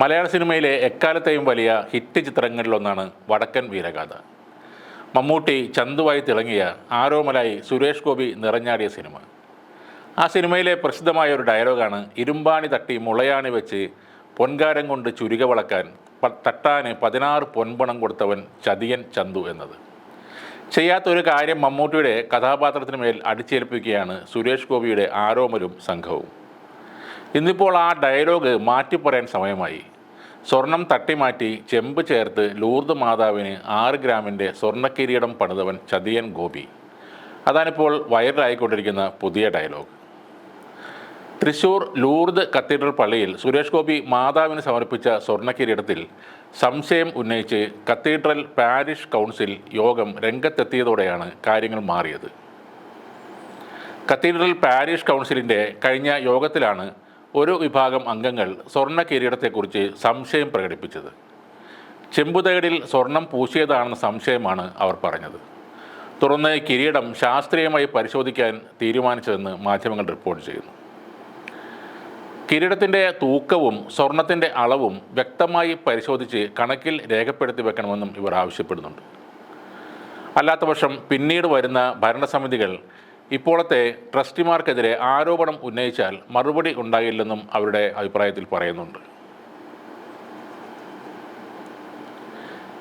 മലയാള സിനിമയിലെ എക്കാലത്തെയും വലിയ ഹിറ്റ് ചിത്രങ്ങളിലൊന്നാണ് വടക്കൻ വീരഗാഥ. മമ്മൂട്ടി ചന്തുവായി തിളങ്ങിയ ആരോമലായി സുരേഷ് ഗോപി നിറഞ്ഞാടിയ സിനിമ. ആ സിനിമയിലെ പ്രസിദ്ധമായ ഒരു ഡയലോഗാണ് ഇരുമ്പാണി തട്ടി മുളയാണി വെച്ച് പൊൻകാരം കൊണ്ട് ചുരുക വളക്കാൻ തട്ടാന് പതിനാറ് പൊൻപണം കൊടുത്തവൻ ചതിയൻ ചന്തു എന്നത്. ചെയ്യാത്തൊരു കാര്യം മമ്മൂട്ടിയുടെ കഥാപാത്രത്തിന് മേൽ അടിച്ചേൽപ്പിക്കുകയാണ് സുരേഷ് ഗോപിയുടെ ആരോമലും സംഘവും. ഇന്നിപ്പോൾ ആ ഡയലോഗ് മാറ്റി പറയാൻ സമയമായി. സ്വർണം തട്ടിമാറ്റി ചെമ്പ് ചേർത്ത് ലൂർദ് മാതാവിന് ആറ് ഗ്രാമിന്റെ സ്വർണക്കിരീടം പണിതവൻ ചതിയൻ ഗോപി. അതാണിപ്പോൾ വൈറലായിക്കൊണ്ടിരിക്കുന്ന പുതിയ ഡയലോഗ്. തൃശൂർ ലൂർദ് കത്തീഡ്രൽ പള്ളിയിൽ സുരേഷ് ഗോപി മാതാവിന് സമർപ്പിച്ച സ്വർണക്കിരീടത്തിൽ സംശയം ഉന്നയിച്ച് കത്തീഡ്രൽ പാരിഷ് കൗൺസിൽ യോഗം രംഗത്തെത്തിയതോടെയാണ് കാര്യങ്ങൾ മാറിയത്. കത്തീഡ്രൽ പാരിഷ് കൗൺസിലിന്റെ കഴിഞ്ഞ യോഗത്തിലാണ് ഒരു വിഭാഗം അംഗങ്ങൾ സ്വർണ കിരീടത്തെക്കുറിച്ച് സംശയം പ്രകടിപ്പിച്ചത്. ചെമ്പുതേടിൽ സ്വർണം പൂശിയതാണെന്ന സംശയമാണ് അവർ പറഞ്ഞത്. തുടർന്ന് കിരീടം ശാസ്ത്രീയമായി പരിശോധിക്കാൻ തീരുമാനിച്ചതെന്ന് മാധ്യമങ്ങൾ റിപ്പോർട്ട് ചെയ്യുന്നു. കിരീടത്തിന്റെ തൂക്കവും സ്വർണത്തിന്റെ അളവും വ്യക്തമായി പരിശോധിച്ച് കണക്കിൽ രേഖപ്പെടുത്തി വെക്കണമെന്നും ഇവർ ആവശ്യപ്പെടുന്നുണ്ട്. അല്ലാത്തപക്ഷം പിന്നീട് വരുന്ന ഭരണസമിതികൾ ഇപ്പോഴത്തെ ട്രസ്റ്റിമാർക്കെതിരെ ആരോപണം ഉന്നയിച്ചാൽ മറുപടി ഉണ്ടാകില്ലെന്നും അവരുടെ അഭിപ്രായത്തിൽ പറയുന്നുണ്ട്.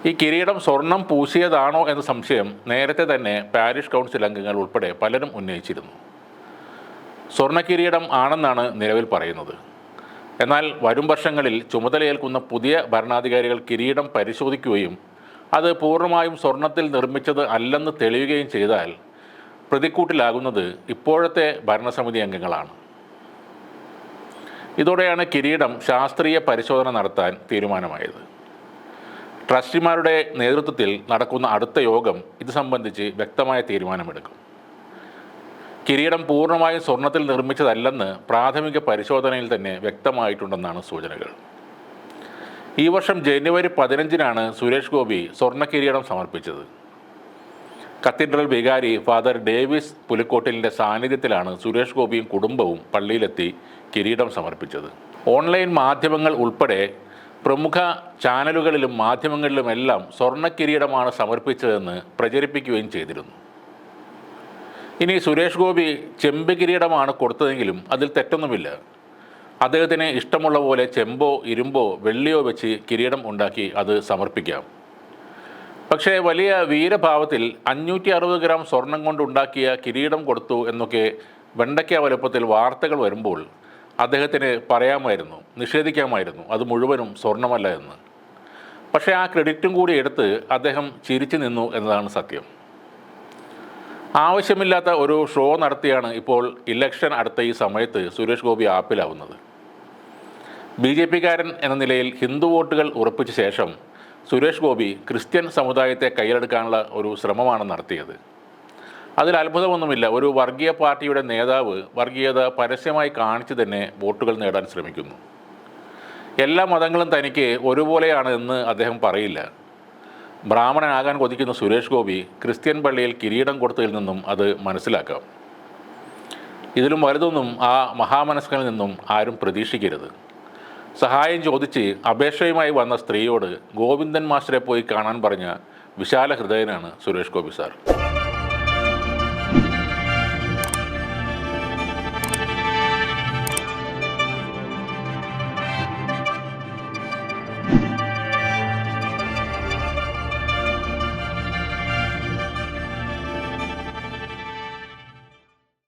ഈ കിരീടം സ്വർണം പൂശിയതാണോ എന്ന സംശയം നേരത്തെ തന്നെ പാരിഷ് കൗൺസിൽ അംഗങ്ങൾ ഉൾപ്പെടെ പലരും ഉന്നയിച്ചിരുന്നു. സ്വർണ കിരീടം ആണെന്നാണ് നിലവിൽ പറയുന്നത്. എന്നാൽ വരും വർഷങ്ങളിൽ ചുമതലയേൽക്കുന്ന പുതിയ ഭരണാധികാരികൾ കിരീടം പരിശോധിക്കുകയും അത് പൂർണമായും സ്വർണത്തിൽ നിർമ്മിച്ചത് അല്ലെന്ന് തെളിയുകയും ചെയ്താൽ പ്രതിക്കൂട്ടിലാകുന്നത് ഇപ്പോഴത്തെ ഭരണസമിതി അംഗങ്ങളാണ്. ഇതോടെയാണ് കിരീടം ശാസ്ത്രീയ പരിശോധന നടത്താൻ തീരുമാനമായത്. ട്രസ്റ്റിമാരുടെ നേതൃത്വത്തിൽ നടക്കുന്ന അടുത്ത യോഗം ഇത് സംബന്ധിച്ച് വ്യക്തമായ തീരുമാനമെടുക്കും. കിരീടം പൂർണമായും സ്വർണത്തിൽ നിർമ്മിച്ചതല്ലെന്ന് പ്രാഥമിക പരിശോധനയിൽ തന്നെ വ്യക്തമായിട്ടുണ്ടെന്നാണ് സൂചനകൾ. ഈ വർഷം ജനുവരി പതിനഞ്ചിനാണ് സുരേഷ് ഗോപി സ്വർണ കിരീടം സമർപ്പിച്ചത്. കത്തീഡ്രൽ വികാരി ഫാദർ ഡേവിസ് പുലിക്കോട്ടിലിന്റെ സാന്നിധ്യത്തിലാണ് സുരേഷ് ഗോപിയും കുടുംബവും പള്ളിയിലെത്തി കിരീടം സമർപ്പിച്ചത്. ഓൺലൈൻ മാധ്യമങ്ങൾ ഉൾപ്പെടെ പ്രമുഖ ചാനലുകളിലും മാധ്യമങ്ങളിലുമെല്ലാം സ്വർണ കിരീടമാണ് സമർപ്പിച്ചതെന്ന് പ്രചരിപ്പിക്കുകയും ചെയ്തിരുന്നു. ഇനി സുരേഷ് ഗോപി ചെമ്പ് കിരീടമാണ് കൊടുത്തതെങ്കിലും അതിൽ തെറ്റൊന്നുമില്ല. അദ്ദേഹത്തിന് ഇഷ്ടമുള്ള പോലെ ചെമ്പോ ഇരുമ്പോ വെള്ളിയോ വെച്ച് കിരീടം ഉണ്ടാക്കി അത് സമർപ്പിക്കാം. പക്ഷേ വലിയ വീരഭാവത്തിൽ അഞ്ഞൂറ്റി അറുപത് ഗ്രാം സ്വർണം കൊണ്ടുണ്ടാക്കിയ കിരീടം കൊടുത്തു എന്നൊക്കെ വെണ്ടയ്ക്ക വലുപ്പത്തിൽ വാർത്തകൾ വരുമ്പോൾ അദ്ദേഹത്തിന് പറയാമായിരുന്നു നിഷേധിക്കാമായിരുന്നു അത് മുഴുവനും സ്വർണമല്ല എന്ന്. പക്ഷേ ആ ക്രെഡിറ്റും കൂടി എടുത്ത് അദ്ദേഹം ചിരിച്ചു നിന്നു എന്നതാണ് സത്യം. ആവശ്യമില്ലാത്ത ഒരു ഷോ നടത്തിയാണ് ഇപ്പോൾ ഇലക്ഷൻ അടുത്ത ഈ സമയത്ത് സുരേഷ് ഗോപി ആപ്പിലാവുന്നത്. ബി ജെ പിക്കാരൻ എന്ന നിലയിൽ ഹിന്ദു വോട്ടുകൾ ഉറപ്പിച്ച ശേഷം സുരേഷ് ഗോപി ക്രിസ്ത്യൻ സമുദായത്തെ കയ്യിലെടുക്കാനുള്ള ഒരു ശ്രമമാണ് നടത്തിയത്. അതിൽ അത്ഭുതമൊന്നുമില്ല. ഒരു വർഗീയ പാർട്ടിയുടെ നേതാവ് വർഗീയത പരസ്യമായി കാണിച്ചു തന്നെ വോട്ടുകൾ നേടാൻ ശ്രമിക്കുന്നു. എല്ലാ മതങ്ങളും തനിക്ക് ഒരുപോലെയാണ് എന്ന് അദ്ദേഹം പറയില്ല. ബ്രാഹ്മണനാകാൻ കൊതിക്കുന്ന സുരേഷ് ഗോപി ക്രിസ്ത്യൻ പള്ളിയിൽ കിരീടം കൊടുത്തതിൽ നിന്നും അത് മനസ്സിലാക്കാം. ഇതിലും വലുതൊന്നും ആ മഹാമനസ്കനിൽ നിന്നും ആരും പ്രതീക്ഷിക്കരുത്. സഹായം ചോദിച്ച് അപേക്ഷയുമായി വന്ന സ്ത്രീയോട് ഗോവിന്ദൻ മാസ്റ്ററെ പോയി കാണാൻ പറഞ്ഞ വിശാല ഹൃദയനാണ് സുരേഷ് ഗോപി സാർ.